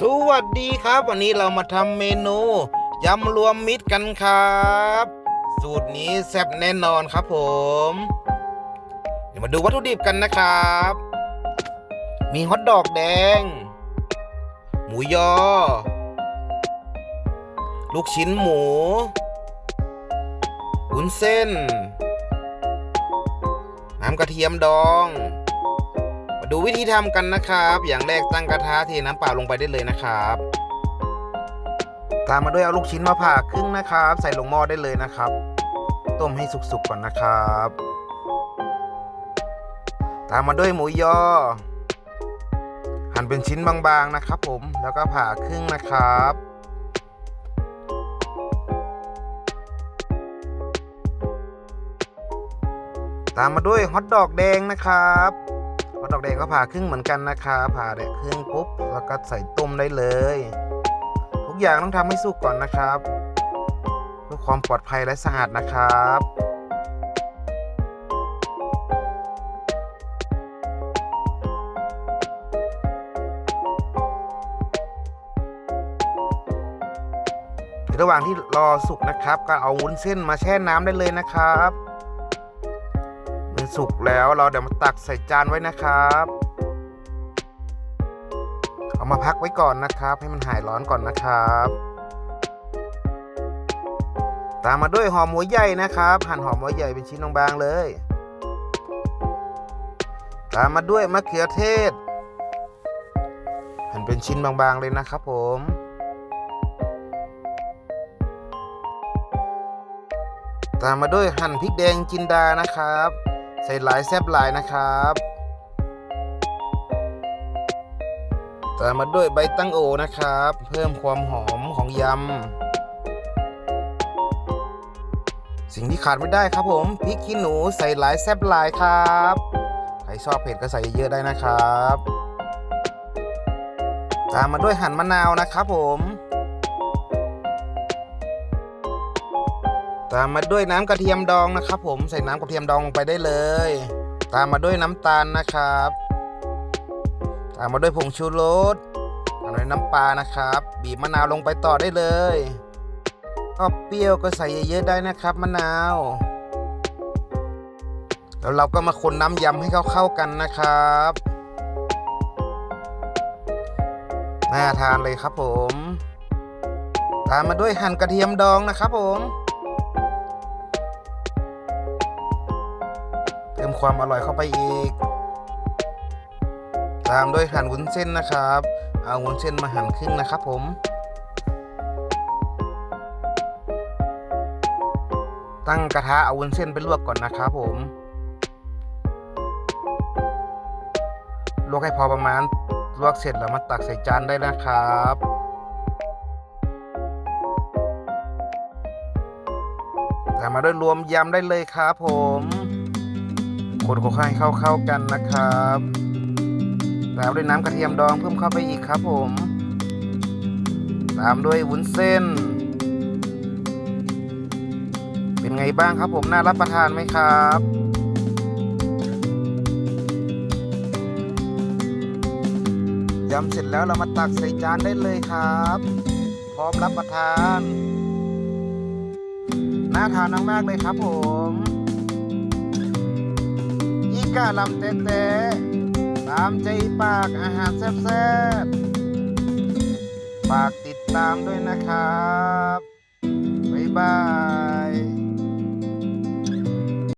สวัสดีครับ วันนี้เรามาทำเมนูยำรวมมิตรกันครับ สูตรนี้แซ่บแน่นอนครับผม เดี๋ยวมาดูวัตถุดิบกันนะครับ มีฮอทดอกแดง หมูยอ ลูกชิ้นหมูวุ้นเส้น น้ำกระเทียมดอง มาดูวิธีทำกันนะครับ อย่างแรกตั้งกระทะเทน้ำเปล่าลงไปได้เลยนะครับ ตามมาด้วยเอาลูกชิ้นมาผ่าครึ่งนะครับ ใส่ลงหม้อได้เลยนะครับ ต้มให้สุกๆก่อนนะครับ ตามมาด้วยหมูยอ หั่นเป็นชิ้นบางๆนะครับ ผมแล้วก็ผ่าครึ่งนะครับตามมาด้วยฮอทดอกแดงนะครับ ฮอดอกแดงก็ผ่าครึ่งเหมือนกันนะครับผ่าแดกครึ่งปุ๊บแล้วก็ใส่ต้มได้เลย ทุกอย่างต้องทำให้สุกก่อนนะครับเพื่อความปลอดภัยและสะอาดนะครับระหว่างที่รอสุกนะครับ ก็เอาวุ้นเส้นมาแช่น้ำได้เลยนะครับ สุกแล้วเราเดี๋ยวมาตักใส่จานไว้นะครับ เอามาพักไว้ก่อนนะครับ ให้มันหายร้อนก่อนนะครับ ตามมาด้วยหอมหัวใหญ่นะครับ หั่นหอมหัวใหญ่เป็นชิ้นบางๆเลย ตามมาด้วยมะเขือเทศ หั่นเป็นชิ้นบางๆเลยนะครับผมตามมาด้วยหั่นพริกแดงจินดานะครับ ใส่หลายแซบหลายนะครับ ตามมาด้วยใบตั้งโอนะครับ เพิ่มความหอมของยำ สิ่งที่ขาดไม่ได้ครับผมพริกขี้หนูใส่หลายแซบหลายครับ ใครชอบเผ็ดก็ใส่เยอะๆได้นะครับ ตามมาด้วยหั่นมะนาวนะครับผม ตามมาด้วยน้ำกระเทียมดองนะครับ ผมใส่น้ำกระเทียมดองลงไปได้เลย ตามมาด้วยน้ำตาลนะครับ ตามมาด้วยผงชูรสตามด้วยน้ำปลานะครับ บีบมะนาวลงไปต่อได้เลยก็เปรี้ยวก็ใส่เยอะๆได้นะครับมะนาว แล้วเราก็มาคนน้ำยำให้เข้าๆกันนะครับน่าทานเลยครับผม ตามมาด้วยหั่นกระเทียมดองนะครับผม ความอร่อยเข้าไปอีก ตามด้วยหั่นวุ้นเส้นนะครับ เอาวุ้นเส้นมาหั่นครึ่งนะครับผมตั้งกระทะเอาวุ้นเส้นไปลวกก่อนนะครับผม ลวกให้พอประมาณ ลวกเสร็จแล้วมาตักใส่จานได้นะครับ ตามมาด้วยรวมยำได้เลยครับผม คนโคให้เข้าเข้าๆกันนะครับตามด้วยน้ำกระเทียมดองเพิ่มเข้าไปอีกครับผม ตามด้วยวุ้นเส้น เป็นไงบ้างครับผมน่ารับประทานไหมครับยำเสร็จแล้วเรามาตักใส่จานได้เลยครับ พร้อมรับประทาน น่าทานมากๆเลยครับผม กาลำเตะตะตามใจปากอาหารแซ่บๆฝากติดตามด้วยนะครับ บ๊ายบาย